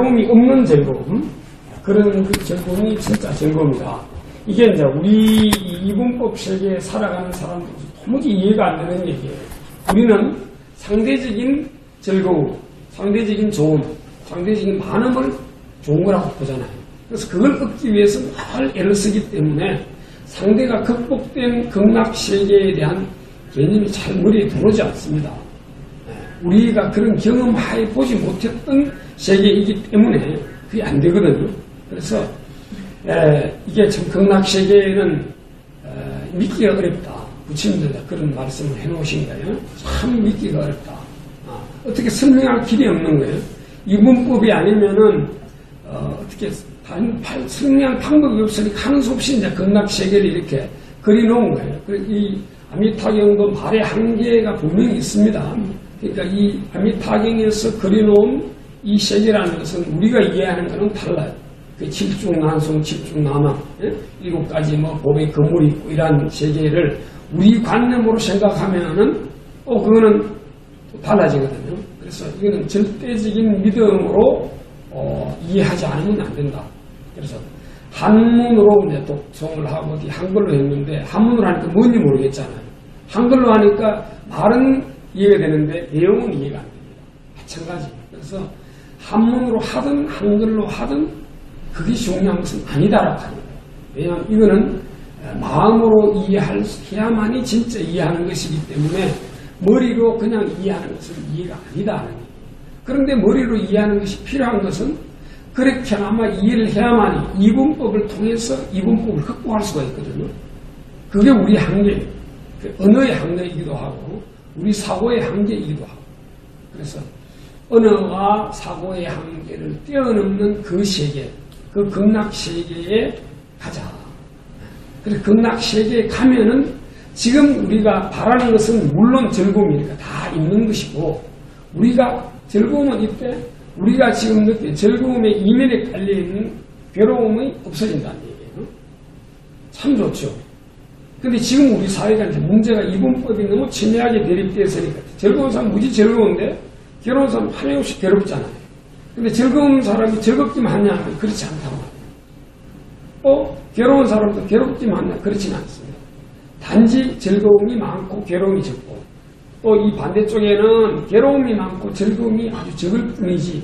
괴로움이 없는 즐거움 그런 그 즐거움이 진짜 즐거움이다. 이게 이제 우리 이 이분법 세계에 살아가는 사람들 도무지 이해가 안 되는 얘기예요. 우리는 상대적인 즐거움, 상대적인 좋음, 상대적인 많음을 좋은 거라고 보잖아요. 그래서 그걸 얻기 위해서 늘 애를 쓰기 때문에 상대가 극복된 극락 세계에 대한 개념이 잘 머리에 들어오지 않습니다. 우리가 그런 경험하에 보지 못했던 세계이기 때문에 그게 안 되거든요. 그래서 에, 이게 참 극락 세계는 에, 믿기가 어렵다. 부처님들 그런 말씀을 해놓으신 거예요. 참 믿기가 어렵다. 아, 어떻게 설명할 길이 없는 거예요. 이 문법이 아니면은 어, 떻게 설명할 방법이 없으니까 하는 수 없이 이제 극락 세계를 이렇게 그려놓은 거예요. 이 아미타경도 말의 한계가 분명히 있습니다. 그러니까 이 아미타경에서 그려놓은 이 세계라는 것은 우리가 이해하는 것은 달라요. 그 칠중난송, 칠중남왕, 예? 일곱 가지 뭐 법의 건물이 있고 이러한 세계를 우리 관념으로 생각하면은 어 그거는 달라지거든요. 그래서 이거는 절대적인 믿음으로 어, 이해하지 않으면 안 된다. 그래서 한문으로 이제 독송을 하고 한글로 했는데 한문으로 하니까 뭔지 모르겠잖아요. 한글로 하니까 말은 이해가 되는데 내용은 이해가 안 됩니다. 마찬가지. 그래서 한문으로 하든 한글로 하든 그게 중요한 것은 아니다라고 하는 거예요. 왜냐하면 이거는 마음으로 이해할 해야만이 진짜 이해하는 것이기 때문에 머리로 그냥 이해하는 것은 이해가 아니다 하는 거예요. 그런데 머리로 이해하는 것이 필요한 것은 그렇게나마 이해를 해야만이 이분법을 통해서 이분법을 극복할 수가 있거든요. 그게 우리 한계예요. 그 언어의 한계이기도 하고 우리 사고의 한계이기도 하고 그래서 언어와 사고의 한계를 뛰어넘는 그 세계, 그 극락 세계에 가자. 그래서 극락 세계에 가면은 지금 우리가 바라는 것은 물론 즐거움이니까 다 있는 것이고 우리가 즐거움은 이때 우리가 지금 느낀 즐거움의 이면에 깔려있는 괴로움이 없어진다는 얘기예요. 참 좋죠. 근데 지금 우리 사회가 이제 문제가 이분법이 너무 첨예하게 대립되어 있으니까 즐거운 사람 무지 즐거운데 괴로운 사람 하나없이 괴롭잖아요. 근데 즐거운 사람이 즐겁기만 하냐 하면 그렇지 않다고 합니다. 어? 괴로운 사람도 괴롭기만 하냐? 그렇지는 않습니다. 단지 즐거움이 많고 괴로움이 적고 또 이 반대쪽에는 괴로움이 많고 즐거움이 아주 적을 뿐이지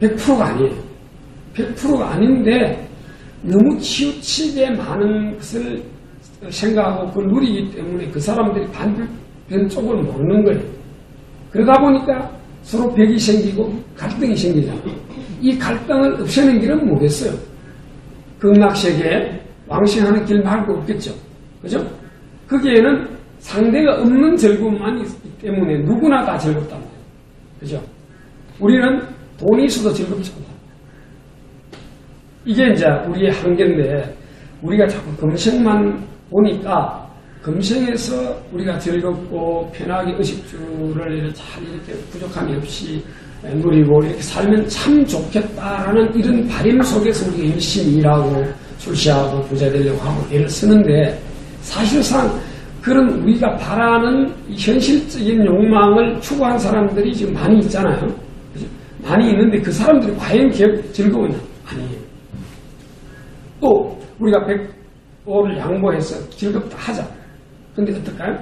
100%가 아니에요. 100%가 아닌데 너무 치우치게 많은 것을 생각하고 그걸 누리기 때문에 그 사람들이 반대편 쪽을 모르는 거예요. 그러다 보니까 서로 벽이 생기고 갈등이 생기잖아요. 이 갈등을 없애는 길은 뭐겠어요? 극락세계에 왕신하는 길 말고 없겠죠. 그죠? 거기에는 상대가 없는 즐거움만 있기 때문에 누구나 다 즐겁단 말이에요. 그죠? 우리는 돈이 있어도 즐겁지 않다. 이게 이제 우리의 한계인데 우리가 자꾸 금생만 보니까 금생에서 우리가 즐겁고 편하게 의식주를 잘 이렇게 부족함이 없이 누리고 이렇게 살면 참 좋겠다라는 이런 바람 속에서 우리가 열심히 일하고 출시하고 부자 되려고 하고 애를 쓰는데 사실상 그런 우리가 바라는 현실적인 욕망을 추구한 사람들이 지금 많이 있잖아요. 많이 있는데 그 사람들이 과연 즐거우냐? 아니에요. 또 우리가 100억을 양보해서 즐겁다 하자. 근데 어떨까요?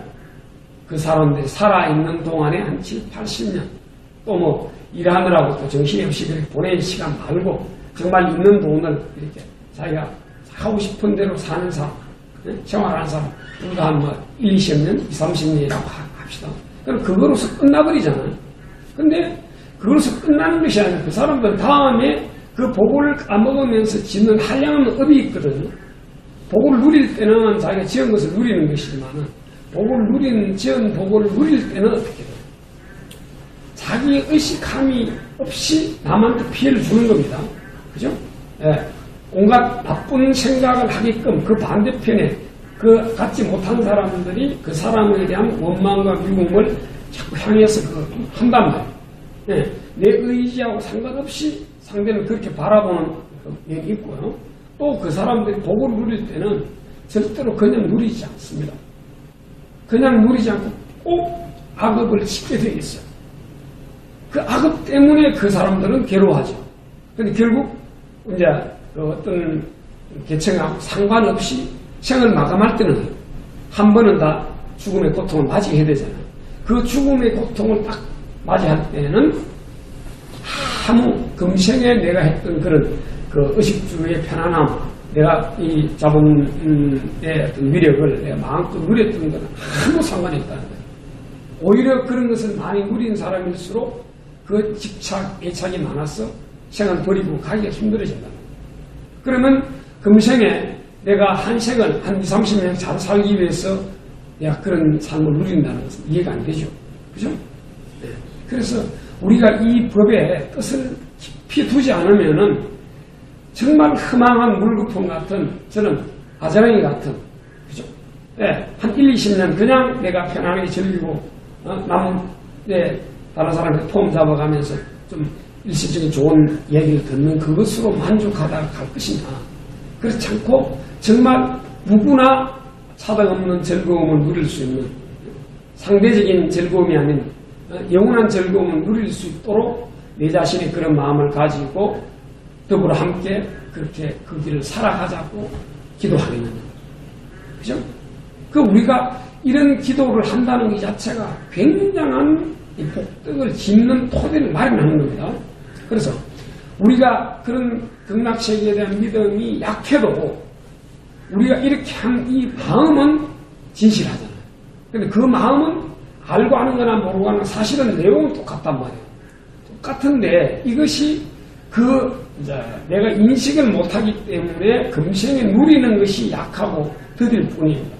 그 사람들이 살아있는 동안에 한 7, 80년 또 뭐 일하느라고 또 정신없이 그렇게 보낸 시간 말고 정말 있는 돈을 이렇게 자기가 하고 싶은 대로 사는 사람, 생활하는 사람 우리가 한뭐 1, 20년, 2, 30년이라고 합시다. 그럼 그거로서 끝나버리잖아요. 근데 그거로서 끝나는 것이 아니라 그 사람들 다음에 그 복을 까먹으면서 짓는 한량한 업이 있거든요. 복을 누릴 때는 자기가 지은 것을 누리는 것이지만은 복을 누린 지은 복을 누릴 때는 어떻게 돼요? 자기의 의식함이 없이 남한테 피해를 주는 겁니다. 그죠? 예. 온갖 나쁜 생각을 하게끔 그 반대편에 그 갖지 못한 사람들이 그 사람에 대한 원망과 미움을 자꾸 향해서 그 한단 말이에요. 네, 내 의지하고 상관없이 상대는 그렇게 바라보는 면이 있고요. 또 그 사람들이 복을 누릴 때는 절대로 그냥 누리지 않습니다. 그냥 누리지 않고 꼭 악업을 짓게 되어 있어요. 그 악업 때문에 그 사람들은 괴로워하죠. 근데 결국 이제 그 어떤 계층하고 상관없이 생을 마감할 때는 한 번은 다 죽음의 고통을 맞이해야 되잖아요. 그 죽음의 고통을 딱 맞이할 때는 아무 금생에 내가 했던 그런 그 의식주의 편안함, 내가 이 자본의 어떤 위력을 내가 마음껏 누렸던 것은 아무 상관이 없다는 거예요. 오히려 그런 것을 많이 누린 사람일수록 그 집착, 애착이 많아서 생을 버리고 가기가 힘들어진다. 그러면 금생에 내가 한 생을 한 20, 30년 잘 살기 위해서 내가 그런 삶을 누린다는 것은 이해가 안 되죠. 그죠? 네. 그래서 우리가 이 법의 뜻을 깊이 두지 않으면은 정말 흠망한 물거품 같은 저는 아자랑이 같은 그죠? 네, 한 1, 20년 그냥 내가 편안하게 즐기고 어, 남, 네, 다른 사람한테 폼 잡아가면서 좀 일시적인 좋은 얘기를 듣는 그것으로 만족하다가 갈 것이냐. 그렇지 않고 정말 누구나 차당 없는 즐거움을 누릴 수 있는 상대적인 즐거움이 아닌 어, 영원한 즐거움을 누릴 수 있도록 내 자신의 그런 마음을 가지고 더불어 함께 그렇게 그 길을 살아가자고 기도하겠느냐. 그죠? 그 우리가 이런 기도를 한다는 이 자체가 굉장한 이 복덕을 짓는 토대를 마련하는 겁니다. 그래서 우리가 그런 극락세계에 대한 믿음이 약해도 우리가 이렇게 한 이 마음은 진실하잖아요. 근데 그 마음은 알고 하는 거나 모르고 하는 사실은 내용은 똑같단 말이에요. 똑같은데 이것이 그 내가 인식을 못하기 때문에 금생에 누리는 것이 약하고 더딜 뿐입니다.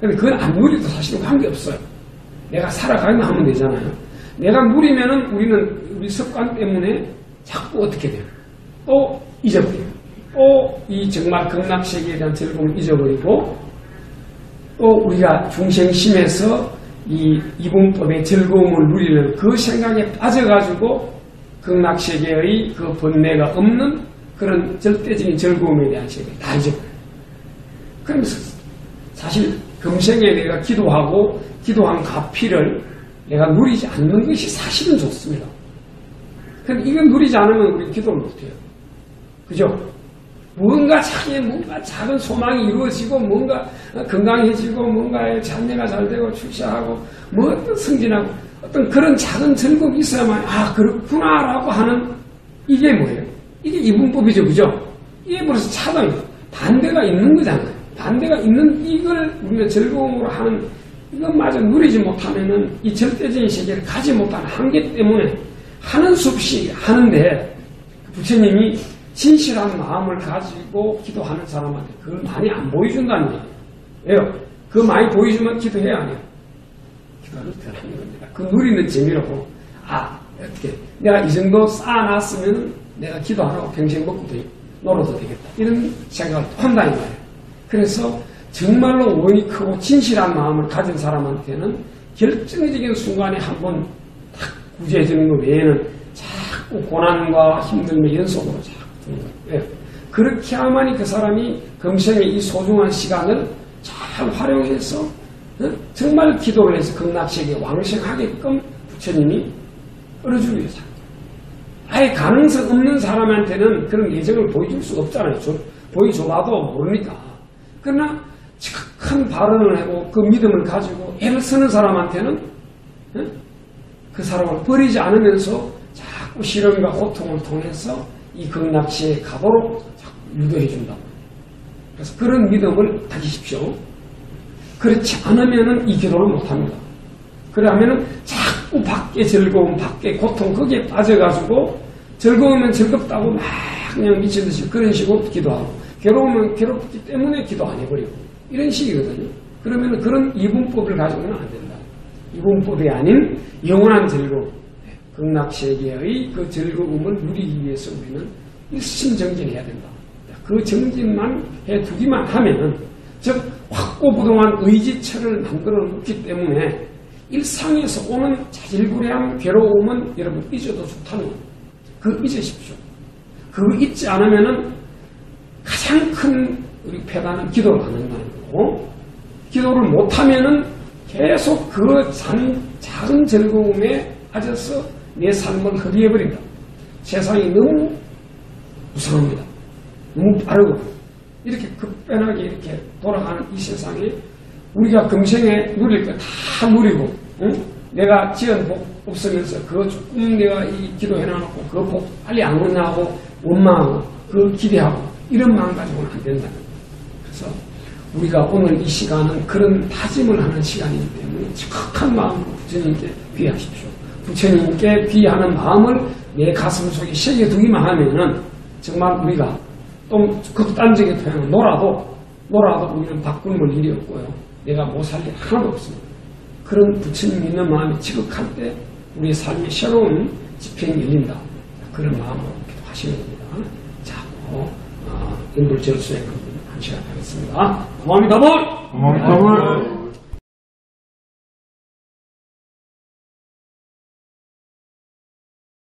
그건 안 누리도 사실은 관계없어요. 내가 살아가기만 하면 되잖아요. 내가 누리면은 우리는 우리 습관 때문에 자꾸 어떻게 돼요? 또 잊어버려요. 또 이 정말 극락세계에 대한 즐거움을 잊어버리고 또 우리가 중생심에서 이 이분법의 즐거움을 누리는 그 생각에 빠져가지고 극락세계의 그 번뇌가 없는 그런 절대적인 즐거움에 대한 세계 다 잊어버려요. 그러면서 사실 금생에 내가 기도하고 기도한 가피를 내가 누리지 않는 것이 사실은 좋습니다. 근데 이건 누리지 않으면 우리 기도를 못해요. 그죠? 뭔가 자기의 뭔가 작은 소망이 이루어지고 뭔가 건강해지고 뭔가의 잔내가 잘 되고 출세하고 뭐 승진하고 어떤 그런 작은 즐거움이 있어야만 아 그렇구나라고 하는 이게 뭐예요? 이게 이분법이죠. 그죠? 이게 벌써 차단 반대가 있는 거잖아요. 반대가 있는 이걸 우리가 즐거움으로 하는 이것마저 누리지 못하면은 이 절대적인 세계를 가지 못하는 한계 때문에 하는 수 없이 하는데 부처님이 진실한 마음을 가지고 기도하는 사람한테 그걸 많이 안 보여준다는 얘기예요. 그거 많이 보여주면 기도해야 하네요. 그 누리는 재미로 아 어떻게 내가 이 정도 쌓아놨으면 내가 기도 안 하고 평생 먹고 되, 놀아도 되겠다. 이런 생각을 한다는 거예요. 그래서 정말로 원이 크고 진실한 마음을 가진 사람한테는 결정적인 순간에 한번 딱 구제해주는 것 외에는 자꾸 고난과 힘듦의 연속으로 자꾸 드는 거예요. 왜? 그렇게 하만이 그 사람이 금생의 이 소중한 시간을 잘 활용해서 어? 정말 기도를 해서 극락세계 왕생하게끔 부처님이 끌어주기 위해서 아예 가능성 없는 사람한테는 그런 예정을 보여줄 수가 없잖아요. 보여줘봐도 모르니까. 그러나 큰 발언을 하고 그 믿음을 가지고 애를 쓰는 사람한테는 그 사람을 버리지 않으면서 자꾸 시련과 고통을 통해서 이 극락시에 가도록 자꾸 유도해 준다. 그래서 그런 믿음을 가지십시오. 그렇지 않으면은 이 기도를 못합니다. 그러면은 자꾸 밖에 즐거움, 밖에 고통, 거기에 빠져가지고 즐거우면 즐겁다고 막 그냥 미친 듯이 그런 식으로 기도하고 괴로우면 괴롭기 때문에 기도 안 해버리고 이런 식이거든요. 그러면 그런 이분법을 가지고는 안 된다. 이분법이 아닌 영원한 즐거움, 극락세계의 그 즐거움을 누리기 위해서 우리는 일심정진해야 된다. 그 정진만 해두기만 하면은 즉 확고부동한 의지처를 만들어 놓기 때문에 일상에서 오는 자질구레한 괴로움은 여러분 잊어도 좋다는 거예요. 그 잊으십시오. 그거 잊지 않으면은 가장 큰 우리 패단은 기도를 안 한다는 거고 기도를 못하면은 계속 그 작, 작은 즐거움에 빠져서 내 삶을 허비해버린다. 세상이 너무 무상합니다. 너무 빠르고 이렇게 급변하게 이렇게 돌아가는 이 세상에 우리가 금생에 누릴 거 다 누리고 응? 내가 지은 복 없으면서 그거 조금 내가 이 기도해놔놓고 그 복 빨리 안 하고 원망하고 그 기대하고 이런 마음 가지고는 안 된다. 그래서 우리가 오늘 이 시간은 그런 다짐을 하는 시간이기 때문에 적극한 마음으로 부처님께 귀하십시오. 부처님께 귀하는 마음을 내 가슴 속에 새겨두기만 하면은 정말 우리가 좀 극단적인 표현은 놀아도 놀아도 우리는 바꾸는 일이 없고요. 내가 못살일 하나도 없습니다. 그런 부처님 믿는 마음이 지극할 때 우리의 삶이 새로운 지평이 열린다. 그런 마음으로 기도하시는 겁니다. 자, 뭐, 어, 인불절 수행을 한 시간 하겠습니다. 고맙니다, 볼! 어머니,